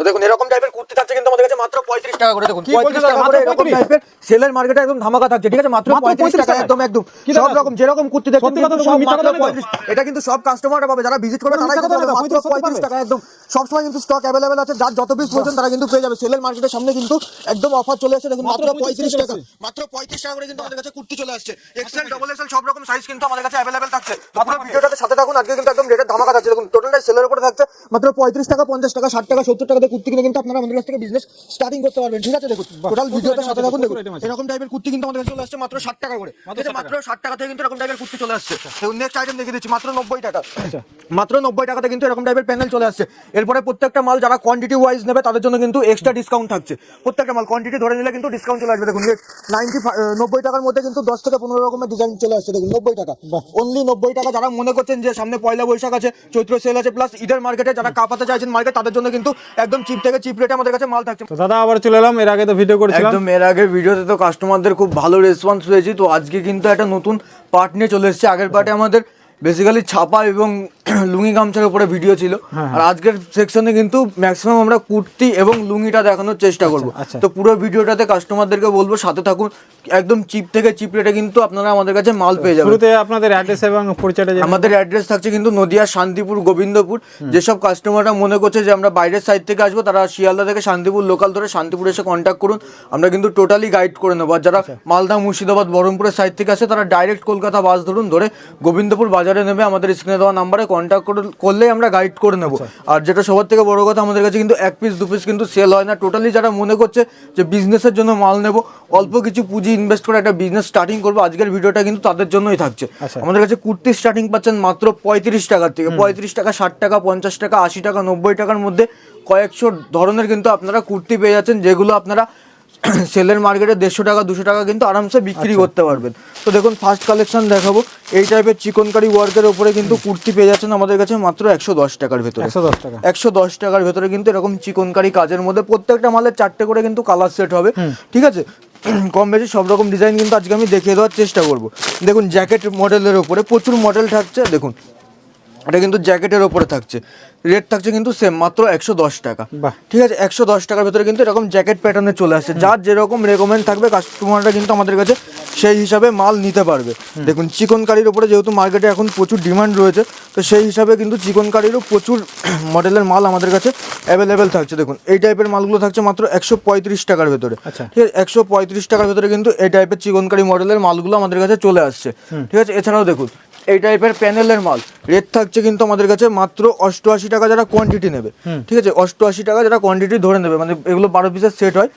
তো দেখুন এরকম টাইপের কুর্তি থাকছে কিন্তু আমাদের কাছে মাত্র পঁয়ত্রিশ টাকা করে দেখুন। পঁয়ত্রিশ টাকা করে এরকম টাইপের সেলের মার্কেটে একদম ধামাকা থাকছে ঠিক আছে? মাত্র পঁয়ত্রিশ টাকা একদম একদম। সব রকম যেরকম কুর্তি দেখছেন কিন্তু তো সব মিথ্যা মাত্র কথা বলবেন 35 এটা কিন্তু সব কাস্টমাররা পাবে যারা ভিজিট করবে। বলবেন, মাত্র পঁয়ত্রিশ টাকা একদম। সবসময় কিন্তু স্টক অ্যাভেলেবেল আছে যার যত পিস প্রয়োজন তারা কিন্তু পেয়ে যাবে। সেলের মার্কেটের সামনে কিন্তু একদম অফার চলে আসছে দেখুন মাত্র মাত্র 35 পঁয়ত্রিশ টাকা। মাত্র পঁয়ত্রিশ টাকা করে কিন্তু আমাদের কাছে কুর্তি চলে আসছে। এক্সেল ডবল এক্সেল সব রকম সাইজ কিন্তু আমাদের কাছে অ্যাভেলেবেল থাকছে। তো পুরো ভিডিওটাতে সাথে থাকুন আজকে কিন্তু একদম রেটের ধামাকা থাকছে। দেখুন টোটালটাই সেলের উপরে থাকছে মাত্র পঁয়ত্রিশ টাকা পঞ্চাশ টাকা ষাট টাকা সত্তর টাকা কুর্তি কিনে কিন্তু আপনারা আমাদের কাছ থেকে বিজনেস স্টার্টিং করতে পারবেন। ঠিক আছে দেখুন টোটাল ভিডিওটার সাথে থাকুন দেখুন এরকম টাইপের কুর্তি কিন্তু আমাদের কাছে চলে আসছে মাত্র ষাট টাকা করে। মাত্র ষাট টাকা। থেকে কিন্তু এরকম টাইপের কুর্তি চলে আসছে। দেখুন নেক্সট আইটেম দেখিয়ে দিচ্ছি মাত্র নব্বই টাকা। মাত্র নব্বই টাকাতে কিন্তু এরকম টাইপের প্যানেল চলে আসছে। এরপরে প্রত্যেকটা মাল যারা কোয়ান্টিটি ওয়াইজ নেবে তাদের জন্য কিন্তু এক্সট্রা ডিসকাউন্ট থাকছে। প্রত্যেকটা মাল কোয়ান্টিটি ধরে নিলে কিন্তু ডিসকাউন্ট চলে আসবে। দেখুন নাইনটি নব্বই টাকার মধ্যে কিন্তু দশ থেকে পনেরো রকমের ডিজাইন চলে আসছে। দেখুন নব্বই টাকা। অনলি নব্বই টাকা যারা মনে করছেন যে সামনে পয়লা বৈশাখ আছে চৈত্র সেল আছে প্লাস ঈদের মার্কেটে যারা কাপাতে চাইছেন মার্কেট তাদের জন্য কিন্তু একদম চিপ থেকে চিপ রেটে আমাদের কাছে মাল থাকছে। তো দাদা আবার চলে এলাম এর আগে তো ভিডিও করেছিলাম। একদম এর আগের ভিডিওতে তো কাস্টমারদের খুব ভালো রেসপন্স পেয়েছি তো আজকে কিন্তু একটা নতুন পার্ট নিয়ে চলে এসেছে। আগের পার্টে আমাদের বেসিক্যালি ছাপা এবং লুঙ্গি গামছার উপরে ভিডিও ছিল। হ্যাঁ, আর আজকের সেকশনে কিন্তু ম্যাক্সিমাম আমরা কুর্তি এবং লুঙ্গিটা দেখানোর চেষ্টা করব। আচ্ছা। তো পুরো ভিডিওটাতে কাস্টমারদেরকে বলব সাথে থাকুন। একদম চিপ থেকে চিপ রেটে কিন্তু আপনারা আমাদের কাছে মাল পেয়ে যাবেন। শুরুতে আপনাদের অ্যাড্রেস এবং পরিচয়টা আমাদের অ্যাড্রেস থাকছে কিন্তু নদিয়া শান্তিপুর গোবিন্দপুর। যেসব কাস্টমাররা মনে করছে যে আমরা বাইরের সাইড থেকে আসব তারা শিয়ালদা থেকে শান্তিপুর লোকাল ধরে শান্তিপুর এসে কন্ট্যাক্ট করুন। আমরা কিন্তু টোটালি গাইড করে নেব। আর যারা মালদা মুর্শিদাবাদ বহরমপুরের সাইড থেকে আসে তারা ডাইরেক্ট কলকাতা বাস ধরুন ধরে গোবিন্দপুর বাজারে নেবে আমাদের স্ক্রিনে দেওয়া নাম্বারে কন্ট্যাক্ট করলেই আমরা গাইড করে নেব। আর যেটা সবার থেকে বড় কথা আমাদের কাছে কিন্তু এক পিস দু পিস কিন্তু সেল হয় না। টোটালি যারা মনে করছে যে বিজনেসের জন্য মাল নেব অল্প কিছু পুঁজি ইনভেস্ট করে একটা বিজনেস স্টার্টিং করব আজকের ভিডিওটা কিন্তু তাদের জন্যই থাকছে। আচ্ছা। আমাদের কাছে কুর্তি স্টার্টিং পাচ্ছেন মাত্র পঁয়ত্রিশ টাকার থেকে। পঁয়ত্রিশ টাকা ষাট টাকা পঞ্চাশ টাকা আশি টাকা নব্বই টাকার মধ্যে কয়েকশো ধরনের কিন্তু আপনারা কুর্তি পেয়ে যাচ্ছেন যেগুলো আপনারা সেলের মার্কেটে দেড়শো টাকা দুশো টাকা কিন্তু আরামসে বিক্রি আচ্ছা। করতে পারবেন। তো দেখুন ফার্স্ট কালেকশন দেখাবো। এই টাইপের চিকনকারি ওয়ার্কের উপরে কিন্তু কুর্তি পেয়ে যাচ্ছেন আমাদের কাছে মাত্র একশো দশ টাকার ভেতরে। একশো দশ টাকা। একশো দশ টাকার ভেতরে কিন্তু এরকম চিকনকারি কাজের মধ্যে প্রত্যেকটা মালের চারটে করে কিন্তু কালার সেট হবে। ঠিক আছে? কম বেশি সব রকম ডিজাইন কিন্তু আজকে আমি দেখিয়ে দেওয়ার চেষ্টা করব। দেখুন জ্যাকেট মডেলের ওপরে প্রচুর মডেল থাকছে। দেখুন এটা কিন্তু জ্যাকেটের ওপরে থাকছে। রেট থাকছে কিন্তু সেম মাত্র একশো দশ টাকা। ঠিক আছে একশো দশ টাকার ভেতরে কিন্তু এরকম জ্যাকেট প্যাটার্নে চলে আসছে যার যেরকম রেকমেন্ড থাকবে কাস্টমাররা কিন্তু আমাদের কাছে সেই হিসাবে মাল নিতে পারবে। দেখুন চিকন কারির উপরে যেহেতু মার্কেটে এখন প্রচুর ডিমান্ড রয়েছে তো সেই হিসাবে কিন্তু চিকন কারিরও প্রচুর মডেলের মাল আমাদের কাছে অ্যাভেলেবেল থাকছে। দেখুন এই টাইপের মালগুলো থাকছে মাত্র একশো পঁয়ত্রিশ টাকার ভেতরে। আচ্ছা। ঠিক আছে একশো পঁয়ত্রিশ টাকার ভেতরে কিন্তু এই টাইপের চিকনকারি মডেলের মালগুলো আমাদের কাছে চলে আসছে। ঠিক আছে এছাড়াও দেখুন এই টাইপের প্যানেলের মাল। রেট থাকছে কিন্তু আমাদের কাছে মাত্র অষ্টআশি টাকা যারা কোয়ান্টিটি নেবে। ঠিক আছে? অষ্টআশি টাকা যারা কোয়ান্টিটি ধরে নেবে মানে এগুলো বারো পিসের সেট হয়।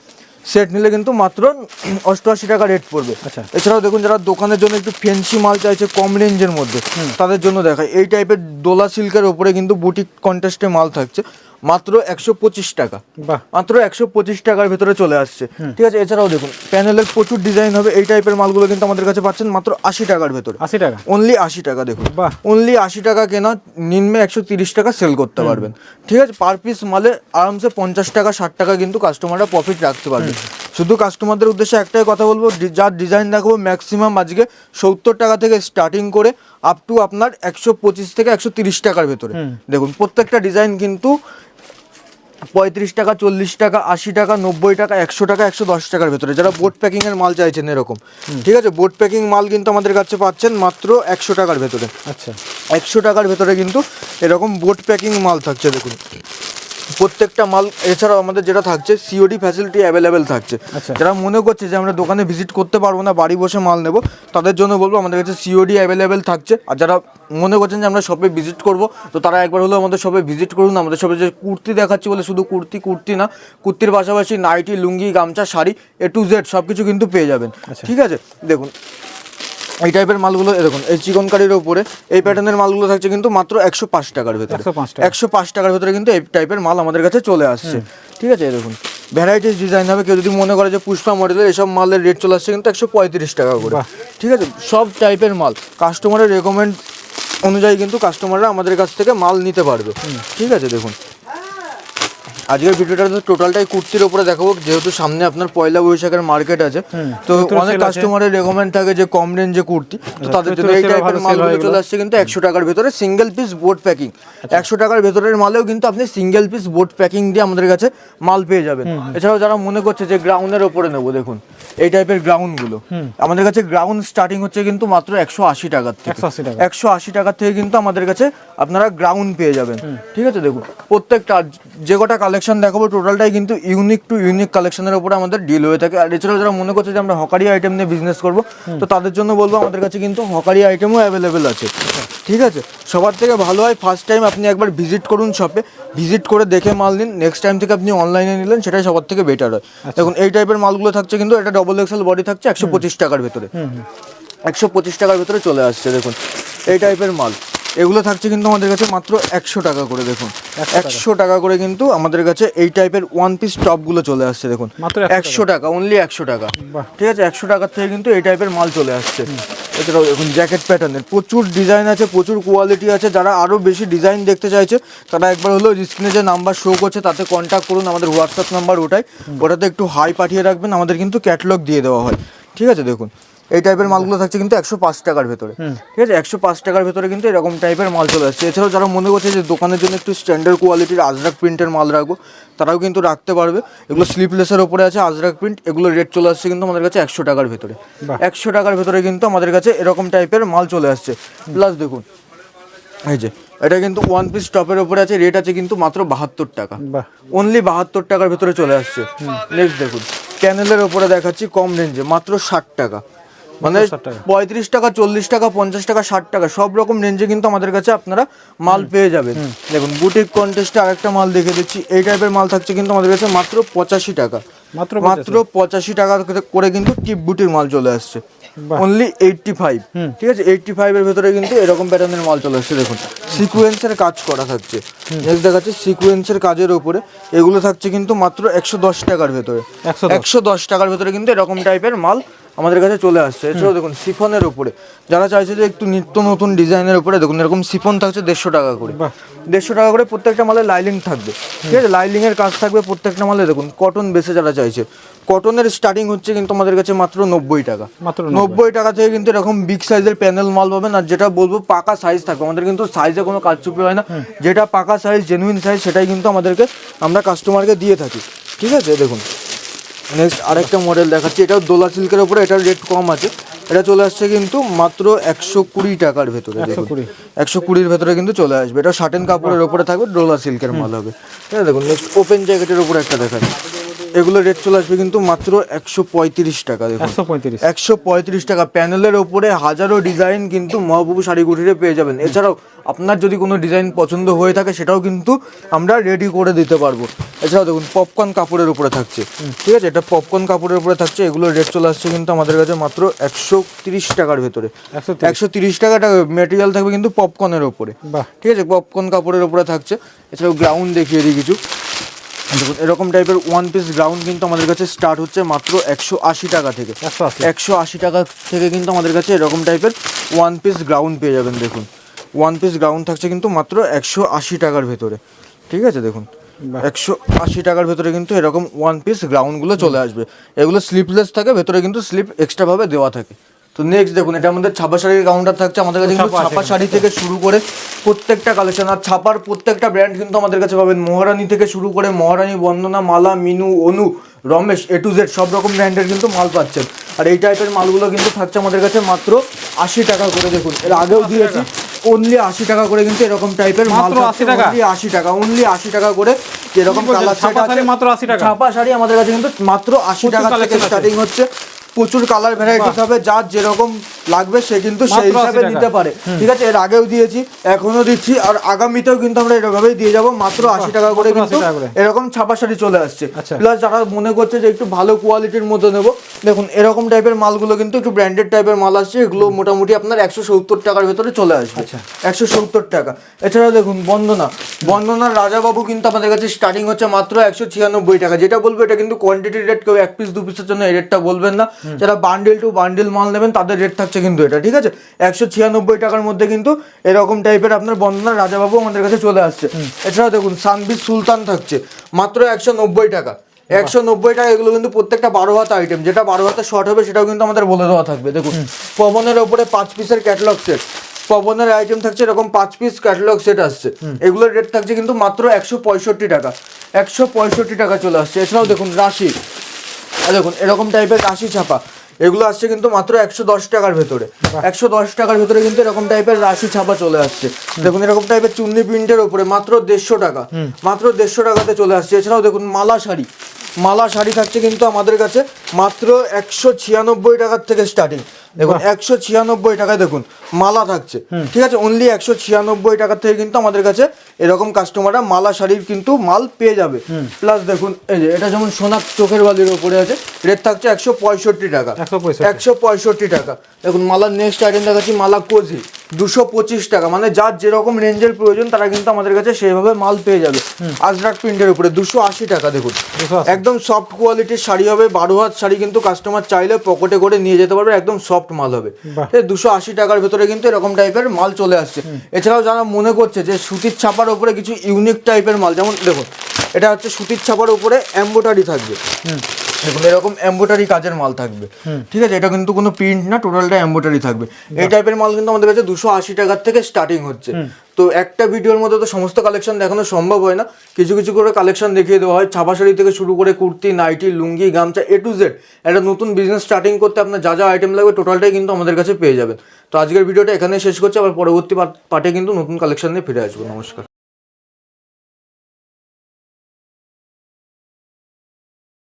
সেট নিলে কিন্তু মাত্র অষ্টআশি টাকা রেট পড়বে। আচ্ছা। এছাড়াও দেখুন যারা দোকানের জন্য একটু ফেন্সি মাল চাইছে কম রেঞ্জের মধ্যে তাদের জন্য দেখায় এই টাইপের দোলা সিল্কের ওপরে কিন্তু বুটিক কন্টেস্টে মাল থাকছে। মাত্র একশো পঁচিশ টাকা। মাত্র একশো পঁচিশ টাকার ভেতরে চলে আসছে। ঠিক আছে এছাড়াও দেখুন প্যানেলের প্রচুর ডিজাইন হবে এই টাইপের মালগুলো কিন্তু আমাদের কাছে পাচ্ছেন মাত্র আশি টাকার ভেতরে। আশি টাকা? অনলি আশি টাকা দেখুন। অনলি আশি টাকা কেনা নিম্নে একশো তিরিশ টাকা সেল করতে পারবেন। ঠিক আছে পার পিস মালে আরামসে পঞ্চাশ টাকা ষাট টাকা কিন্তু কাস্টমাররা প্রফিট রাখতে পারবে। শুধু কাস্টমারদের উদ্দেশ্যে একটাই কথা বলব যার ডিজাইন দেখাবো ম্যাক্সিমাম আজকে সত্তর টাকা থেকে স্টার্টিং করে আপ টু আপনার একশো পঁচিশ থেকে একশো তিরিশ টাকার ভেতরে। দেখুন প্রত্যেকটা ডিজাইন কিন্তু পঁয়ত্রিশ টাকা চল্লিশ টাকা আশি টাকা নব্বই টাকা একশো টাকা একশো দশ টাকার ভেতরে। যারা বোট প্যাকিংয়ের এর মাল চাইছেন এরকম। ঠিক আছে? বোট প্যাকিং মাল কিন্তু আমাদের কাছে পাচ্ছেন মাত্র একশো টাকার ভেতরে। আচ্ছা। একশো টাকার ভেতরে কিন্তু এরকম বোট প্যাকিং মাল থাকছে দেখুন। প্রত্যেকটা মাল এছাড়াও আমাদের যেটা থাকছে সিওডি ফ্যাসিলিটি অ্যাভেলেবেল থাকছে। আচ্ছা। যারা মনে করছে যে আমরা দোকানে ভিজিট করতে পারব না বাড়ি বসে মাল নেব তাদের জন্য বলব আমাদের কাছে সিওডি অ্যাভেলেবেল থাকছে। আর যারা মনে করছেন যে আমরা শপে ভিজিট করব তো তারা একবার হলেও আমাদের শপে ভিজিট করুন আমাদের শপে যে কুর্তি দেখাচ্ছি বলে শুধু কুর্তি কুর্তি না কুর্তির পাশাপাশি নাইটি লুঙ্গি গামছা শাড়ি এ টু জেড সব কিছু কিন্তু পেয়ে যাবেন। ঠিক আছে? দেখুন এই টাইপের মালগুলো এ দেখুন এই চিকন কারির উপরে এই প্যাটার্নের মালগুলো থাকছে কিন্তু মাত্র একশো পাঁচ টাকার ভেতরে। একশো পাঁচ টাকার ভেতরে কিন্তু এই টাইপের মাল আমাদের কাছে চলে আসছে। ঠিক আছে দেখুন ভ্যারাইটিস ডিজাইন হবে কেউ যদি মনে করে যে পুষ্পা মডেলের এসব মালের রেট চলে আসছে কিন্তু একশো পঁয়ত্রিশ টাকা করে। ঠিক আছে সব টাইপের মাল কাস্টমারের রেকমেন্ড অনুযায়ী কিন্তু কাস্টমাররা আমাদের কাছ থেকে মাল নিতে পারবে। ঠিক আছে দেখুন আজকের ভিডিওটা তো টোটালটাই কুর্তির উপরে দেখাবো যেহেতু সামনে আপনার পয়লা বৈশাখের মার্কেট আছে। তো অনেক কাস্টমারের রেকমেন্ড থাকে যে কম রেঞ্জে কুর্তি। তো তাদের চৈত্র জন্য এই টাইপের মালগুলো চলে আসছে কিন্তু একশো টাকার ভেতরে সিঙ্গেল পিস বোর্ড প্যাকিং একশো টাকার ভেতরের মালেও কিন্তু আপনি সিঙ্গেল পিস বোর্ড প্যাকিং দিয়ে আমাদের কাছে মাল পেয়ে যাবেন। এছাড়াও যারা মনে করছে যে গ্রাউন্ডের ওপরে নেব দেখুন। এই টাইপের গ্রাউন্ডগুলো আমাদের কাছে গ্রাউন্ড স্টার্টিং হচ্ছে কিন্তু মাত্র একশো আশি টাকার থেকে। একশো আশি টাকার থেকে কিন্তু আমাদের কাছে আপনারা গ্রাউন্ড পেয়ে যাবেন। ঠিক আছে দেখুন। প্রত্যেকটা যে কটা কালেকশন দেখাবো টোটালটাই কিন্তু ইউনিক টু ইউনিক কালেকশনের উপরে আমাদের ডিল হয়ে থাকে। আর এছাড়াও যারা মনে করছে যে আমরা হকারি আইটেম নিয়ে বিজনেস করব তো তাদের জন্য বলব আমাদের কাছে কিন্তু হকারি আইটেমও অ্যাভেলেবেল আছে। ঠিক আছে? সবার থেকে ভালো হয় ফার্স্ট টাইম আপনি একবার ভিজিট করুন শপে ভিজিট করে দেখে মাল নিন। নেক্সট টাইম থেকে আপনি অনলাইনে নিলেন সেটাই সবার থেকে বেটার হয়। দেখুন এই টাইপের মালগুলো থাকছে কিন্তু এটা ডবল এক্সেল বডি থাকছে একশো পঁচিশ টাকার ভেতরে। একশো পঁচিশ টাকার ভেতরে চলে আসছে দেখুন। এই টাইপের মাল। এগুলো থাকছে কিন্তু আমাদের কাছে মাত্র একশো টাকা করে দেখুন। একশো টাকা। করে কিন্তু আমাদের কাছে এই টাইপের ওয়ান পিস টপগুলো চলে আসছে দেখুন। মাত্র একশো টাকা। অনলি একশো টাকা। ঠিক আছে? একশো টাকার থেকে কিন্তু এই টাইপের মাল চলে আসছে। এছাড়াও দেখুন জ্যাকেট প্যাটার্নের প্রচুর ডিজাইন আছে প্রচুর কোয়ালিটি আছে। যারা আরও বেশি ডিজাইন দেখতে চাইছে তারা একবার হলেও স্ক্রিনে যে নাম্বার শো করছে তাতে কন্ট্যাক্ট করুন আমাদের হোয়াটসঅ্যাপ নাম্বার ওটাই। ওটাতে একটু হাই পাঠিয়ে রাখবেন আমাদের কিন্তু ক্যাটলগ দিয়ে দেওয়া হয়। ঠিক আছে দেখুন। এই টাইপের মালগুলো থাকছে কিন্তু একশো পাঁচ টাকার ভেতরে। ঠিক আছে? একশো পাঁচ টাকার ভেতরে কিন্তু এরকম টাইপের মাল চলে আসছে। এছাড়াও যারা মনে করছে যে দোকানের জন্য একটু স্ট্যান্ডার্ড কোয়ালিটির আজরাক প্রিন্টের মাল রাখব তারাও কিন্তু রাখতে পারবে। এগুলো স্লিপলেসের ওপরে আছে আজরাক প্রিন্ট এগুলো রেট চলে আসছে কিন্তু আমাদের কাছে একশো টাকার ভেতরে। একশো টাকার ভেতরে কিন্তু আমাদের কাছে এরকম টাইপের মাল চলে আসছে। প্লাস দেখুন এই যে এটা কিন্তু ওয়ান পিস টপের ওপরে আছে রেট আছে কিন্তু মাত্র বাহাত্তর টাকা। অনলি বাহাত্তর টাকার ভেতরে চলে আসছে। নেক্সট দেখুন ক্যানেলের ওপরে দেখাচ্ছি কম রেঞ্জে মাত্র ষাট টাকা। মানে পঁয়ত্রিশ টাকা চল্লিশ টাকা পঞ্চাশ টাকা ষাট টাকা সব রকম রেঞ্জে কিন্তু আমাদের কাছে আপনারা মাল পেয়ে যাবেন। দেখুন বুটিক কন্টেস্টে আরেকটা মাল দেখে দিচ্ছি এই টাইপের মাল থাকছে কিন্তু আমাদের কাছে মাত্র পঁচাশি টাকা। মাত্র মাত্র পঁচাশি। টাকা করে কিন্তু টিপ বুটির মাল চলে আসছে। অনলি এইটটি ফাইভ ঠিক আছে? এইটটি ফাইভের ভেতরে কিন্তু এরকম প্যাটার্নের মাল চলে আসছে দেখুন। সিকুয়েন্সের কাজ করা থাকছে। নেক্সট দেখাচ্ছে সিকুয়েন্সের কাজের উপরে। এগুলো থাকছে কিন্তু মাত্র একশো দশ টাকার ভেতরে। 110 একশো দশ টাকার ভেতরে কিন্তু এরকম টাইপের মাল আমাদের কাছে চলে আসছে। এছাড়াও দেখুন সিফনের উপরে। যারা চাইছে যে একটু নিত্য নতুন ডিজাইনের উপরে দেখুন এরকম সিফন থাকছে দেড়শো টাকা করে। দেড়শো টাকা করে প্রত্যেকটা মালে লাইলিং থাকবে। ঠিক আছে? লাইলিং এর কাজ থাকবে প্রত্যেকটা মালে দেখুন কটন বেসে যারা চাইছে। কটনের স্টার্টিং হচ্ছে কিন্তু আমাদের কাছে মাত্র নব্বই টাকা। মাত্র নব্বই। টাকা থেকে কিন্তু এরকম বিগ সাইজের প্যানেল মাল পাবেন। আর যেটা বলব পাকা সাইজ থাকবে। আমাদের কিন্তু সাইজে কোনো কারচুপি হয় না। যেটা পাকা সাইজ জেনুইন সাইজ সেটাই কিন্তু আমাদেরকে আমরা কাস্টমারকে দিয়ে থাকি। ঠিক আছে? দেখুন নেক্সট আরেকটা মডেল দেখাচ্ছি। এটাও দোলা সিল্কের উপরে এটার রেট কম আছে। এটা চলে আসছে কিন্তু মাত্র একশো কুড়ি টাকার ভেতরে দেখুন। 120 একশো কুড়ির ভেতরে কিন্তু চলে আসবে। এটা শার্টেন কাপড়ের উপরে থাকবে ডোলা সিল্কের মাল হবে। ঠিক আছে দেখুন নেক্সট ওপেন জ্যাকেটের উপরে একটা দেখাচ্ছি। এগুলো রেট চলে আসবে কিন্তু মাত্র একশো পঁয়ত্রিশ টাকা দেখুন। একশো পঁয়ত্রিশ। একশো পঁয়ত্রিশ টাকা। প্যানেলের ওপরে হাজারো ডিজাইন কিন্তু মহাবুবু শাড়ি কুটিরে পেয়ে যাবেন। এছাড়াও আপনার যদি কোনো ডিজাইন পছন্দ হয়ে থাকে সেটাও কিন্তু আমরা রেডি করে দিতে পারব। এছাড়াও দেখুন পপকর্ন কাপড়ের উপরে থাকছে। ঠিক আছে? এটা পপকর্ন কাপড়ের উপরে থাকছে। এগুলো রেট চলে আসছে কিন্তু আমাদের কাছে মাত্র একশো তিরিশ টাকার ভেতরে। একশো তিরিশ। টাকাটা মেটেরিয়াল থাকবে কিন্তু পপকর্নের ওপরে। বাহ। ঠিক আছে? পপকর্ন কাপড়ের উপরে থাকছে। এছাড়াও গ্রাউন্ড দেখিয়ে দিই কিছু। দেখুন এরকম টাইপের ওয়ান পিস গ্রাউন্ড কিন্তু আমাদের কাছে স্টার্ট হচ্ছে মাত্র একশো আশি টাকা থেকে। একশো আশি। টাকা থেকে কিন্তু আমাদের কাছে এরকম টাইপের ওয়ান পিস গ্রাউন্ড পেয়ে যাবেন দেখুন। ওয়ান পিস গ্রাউন্ড থাকছে কিন্তু মাত্র একশো আশি টাকার ভেতরে। ঠিক আছে দেখুন? একশো আশি টাকার ভেতরে কিন্তু এরকম ওয়ান পিস গ্রাউন্ডগুলো চলে আসবে। এগুলো স্লিপলেস থাকে ভেতরে কিন্তু স্লিপ এক্সট্রাভাবে দেওয়া থাকে। তো নেক্সট দেখুন এটা আমাদের ছাপা শাড়ির কাউন্টার থাকছে আমাদের কাছে কিন্তু ছাপা শাড়ি থেকে শুরু করে প্রত্যেকটা কালেকশন আর ছাপার প্রত্যেকটা ব্র্যান্ড কিন্তু আমাদের কাছে পাবেন। মহারানী থেকে শুরু করে Maharani Bandana Mala Minu Anu Ramesh A to Z সব রকম ব্র্যান্ডের কিন্তু মাল পাচ্ছেন। আর এই টাইপের মালগুলো কিন্তু থাকছে আমাদের কাছে মাত্র আশি টাকা করে দেখুন। এর আগেও দিয়েছি অনলি আশি টাকা করে কিন্তু এরকম টাইপের মাল মাত্র 80 টাকা? আশি টাকা অনলি আশি টাকা করে বলছেন? কালার সেট ছাপা আছে। শাড়ি মাত্র 80 টাকা? ছাপা শাড়ি আমাদের কাছে কিন্তু মাত্র আশি টাকা থেকে স্টার্টিং হচ্ছে। প্রচুর কালার ভ্যারাইটিস হবে যার যেরকম লাগবে সে কিন্তু সেই হিসাবে নিতে পারে। ঠিক আছে এর আগেও দিয়েছি এখনও দিচ্ছি আর আগামীতেও কিন্তু আমরা এরকমভাবেই দিয়ে যাব মাত্র আশি টাকা করে কিন্তু এরকম ছাপা শাড়ি চলে আসছে। আচ্ছা। প্লাস যারা মনে করছে যে একটু ভালো কোয়ালিটির মতো নেব দেখুন এরকম টাইপের মালগুলো কিন্তু একটু ব্র্যান্ডেড টাইপের মাল আসছে এগুলো মোটামুটি আপনার একশো সত্তর টাকার ভেতরে চলে আসবে। আচ্ছা। একশো সত্তর টাকা। এছাড়াও দেখুন বন্দনা। বন্দনার রাজাবাবু কিন্তু আমাদের কাছে স্টার্টিং হচ্ছে মাত্র একশো ছিয়ানব্বই টাকা। যেটা বলব এটা কিন্তু কোয়ান্টিটি রেট কেউ এক পিস দু পিসের জন্য এই রেটটা বলবেন না। যারা বান্ডেল টু বান্ডেল মাল নেবেন তাদের রেট থাকছে থাকছে কিন্তু এটা ঠিক আছে? একশো ছিয়ানব্বই টাকার মধ্যে কিন্তু এরকম টাইপের আপনার বন্দনা রাজাবাবু আমাদের কাছে চলে আসছে। এছাড়াও দেখুন সানবিজ সুলতান থাকছে মাত্র একশো নব্বই টাকা। একশো নব্বই টাকা এগুলো কিন্তু প্রত্যেকটা বারো হাত আইটেম যেটা বারো হাতে শর্ট হবে সেটাও কিন্তু আমাদের বলে দেওয়া থাকবে। দেখুন পবনের ওপরে পাঁচ পিসের ক্যাটালগ সেট পবনের আইটেম থাকছে এরকম পাঁচ পিস ক্যাটালগ সেট আসছে। এগুলোর রেট থাকছে কিন্তু মাত্র একশো পঁয়ষট্টি টাকা। একশো পঁয়ষট্টি টাকা চলে আসছে। এছাড়াও দেখুন রাশি। আর দেখুন এরকম টাইপের রাশি ছাপা। এগুলো আসছে কিন্তু মাত্র একশো দশ টাকার ভেতরে। একশো দশ টাকার ভেতরে কিন্তু এরকম টাইপের রাশি ছাপা চলে আসছে। দেখুন এরকম টাইপের চুন্নি প্রিন্টের উপরে মাত্র দেড়শো টাকা। মাত্র দেড়শো টাকাতে চলে আসছে। এছাড়াও দেখুন মালা শাড়ি। মালা শাড়ি থাকছে কিন্তু আমাদের কাছে মাত্র একশো ছিয়ানব্বই টাকার থেকে স্টার্টিং দেখুন একশো ছিয়ানব্বই টাকায় দেখুন মালা থাকছে। ঠিক আছে অনলি একশো ছিয়ানব্বই টাকার থেকে কিন্তু আমাদের কাছে এরকম কাস্টমাররা মালা শাড়ির কিন্তু মাল পেয়ে যাবে। প্লাস দেখুন এই যে এটা যেমন সোনার চোখের বালির ওপরে আছে রেট থাকছে একশো পঁয়ষট্টি টাকা। 165 একশো পঁয়ষট্টি টাকা। দেখুন মালার নেক্সট আইটেম দেখাচ্ছি মালা কোজি দুশো পঁচিশ টাকা। মানে যার যেরকম রেঞ্জের প্রয়োজন তারা কিন্তু আমাদের কাছে সেইভাবে মাল পেয়ে যাবে। আজরাক প্রিন্টের উপরে দুশো আশি টাকা দেখুন। একদম সফট কোয়ালিটির শাড়ি হবে বারো হাত শাড়ি কিন্তু কাস্টমার চাইলে পকেটে করে নিয়ে যেতে পারবে একদম সফট মাল হবে। দুশো আশি টাকার ভেতরে কিন্তু এরকম টাইপের মাল চলে আসছে। এছাড়াও যারা মনে করছে যে সুতির ছাপার উপরে কিছু ইউনিক টাইপের মাল যেমন দেখুন এটা হচ্ছে সুতির ছাপার উপরে এম্বোটারি থাকবে। দেখুন এরকম এম্বোটারি কাজের মাল থাকবে। ঠিক আছে? এটা কিন্তু কোনো প্রিন্ট না টোটালটা এম্বোটারি থাকবে। এই টাইপের মাল কিন্তু আমাদের কাছে দুশো আশি টাকার থেকে স্টার্টিং হচ্ছে। তো একটা ভিডিওর মধ্যে তো সমস্ত কালেকশন দেখানো সম্ভব হয় না। কিছু কিছু করে কালেকশন দেখিয়ে দেওয়া হয়। ছাপা শাড়ি থেকে শুরু করে কুর্তি নাইটি লুঙ্গি গামছা এ টু জেড একটা নতুন বিজনেস স্টার্টিং করতে আপনার যা যা আইটেম লাগবে টোটালটাই কিন্তু আমাদের কাছে পেয়ে যাবেন। তো আজকের ভিডিওটা এখানে শেষ করছি। আবার পরবর্তী পার্টে কিন্তু নতুন কালেকশন নিয়ে ফিরে আসব। নমস্কার।